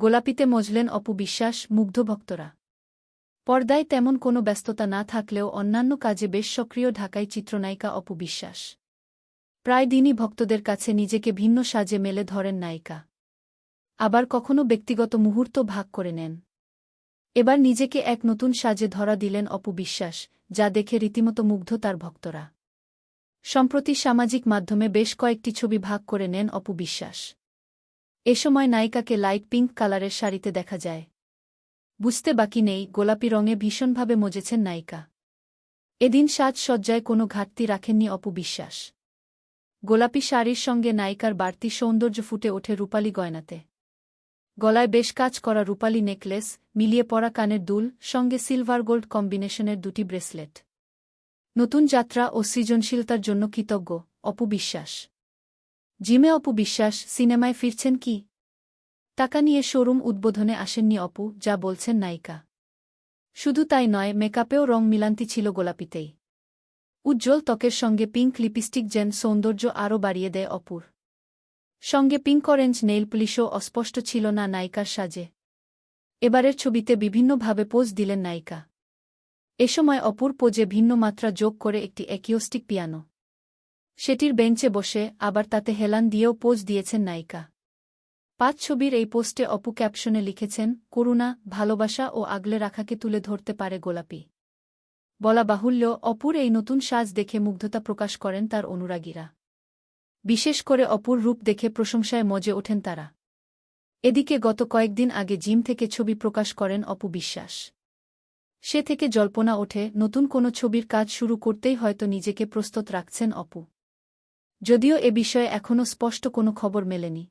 গোলাপিতে মজলেন অপু বিশ্বাস মুগ্ধ ভক্তরা। পর্দায় তেমন কোনো ব্যস্ততা না থাকলেও অন্যান্য কাজে বেশ সক্রিয় ঢাকায় চিত্রনায়িকা অপু বিশ্বাস প্রায় দিনই ভক্তদের কাছে নিজেকে ভিন্ন সাজে মেলে ধরেন নায়িকা। আবার কখনো ব্যক্তিগত মুহূর্ত ভাগ করে নেন। এবার নিজেকে এক নতুন সাজে ধরা দিলেন অপু বিশ্বাস যা দেখে রীতিমতো মুগ্ধ তার ভক্তরা। সম্প্রতি সামাজিক মাধ্যমে বেশ কয়েকটি ছবি ভাগ করে নেন অপু বিশ্বাস এ সময় নায়িকাকে লাইট পিঙ্ক কালারের শাড়িতে দেখা যায়। বুঝতে বাকি নেই, গোলাপি রঙে ভীষণভাবে মজেছেন নায়িকা। এদিন সাজসজ্জায় কোনো ঘাটতি রাখেননি অপু বিশ্বাস। গোলাপি শাড়ির সঙ্গে নায়িকার বাড়তি সৌন্দর্য ফুটে ওঠে রূপালী গয়নাতে। গলায় বেশ কাজ করা রূপালী নেকলেস, মিলিয়ে পড়া কানের দুল, সঙ্গে সিলভার গোল্ড কম্বিনেশনের দুটি ব্রেসলেট। নতুন যাত্রা ও সৃজনশীলতার জন্য কৃতজ্ঞ, অপু বিশ্বাস। জিমে অপু বিশ্বাস সিনেমায় ফিরছেন কি? টাকা নিয়ে শোরুম উদ্বোধনে আসেননি অপু, যা বলছেন নায়িকা। শুধু তাই নয়, মেকআপেও রং মিলান্তি ছিল গোলাপিতেই। উজ্জ্বল ত্বকের সঙ্গে পিঙ্ক লিপস্টিক যেন সৌন্দর্য আরও বাড়িয়ে দেয় অপুর। সঙ্গে পিঙ্ক অরেঞ্জ নেইল পুলিশও অস্পষ্ট ছিল না নায়িকার সাজে। এবারের ছবিতে বিভিন্নভাবে পোজ দিলেন নায়িকা। এ সময় অপুর পোজে ভিন্ন মাত্রা যোগ করে একটি অ্যাকিওস্টিক পিয়ানো। সেটির বেঞ্চে বসে, আবার তাতে হেলান দিয়েও পোজ দিয়েছেন নায়িকা। পাঁচ ছবির এই পোস্টে অপু ক্যাপশনে লিখেছেন, করুণা, ভালোবাসা ও আগলে রাখাকে তুলে ধরতে পারে গোলাপি। বলা বাহুল্য, অপুর এই নতুন সাজ দেখে মুগ্ধতা প্রকাশ করেন তার অনুরাগীরা। বিশেষ করে অপুর রূপ দেখে প্রশংসায় মজে ওঠেন তারা। এদিকে গত কয়েকদিন আগে জিম থেকে ছবি প্রকাশ করেন অপু বিশ্বাস। সে থেকে জল্পনা ওঠে, নতুন কোনো ছবির কাজ শুরু করতেই হয়তো নিজেকে প্রস্তুত রাখছেন অপু। যদিও এ বিষয়ে এখনও স্পষ্ট কোনো খবর মেলেনি।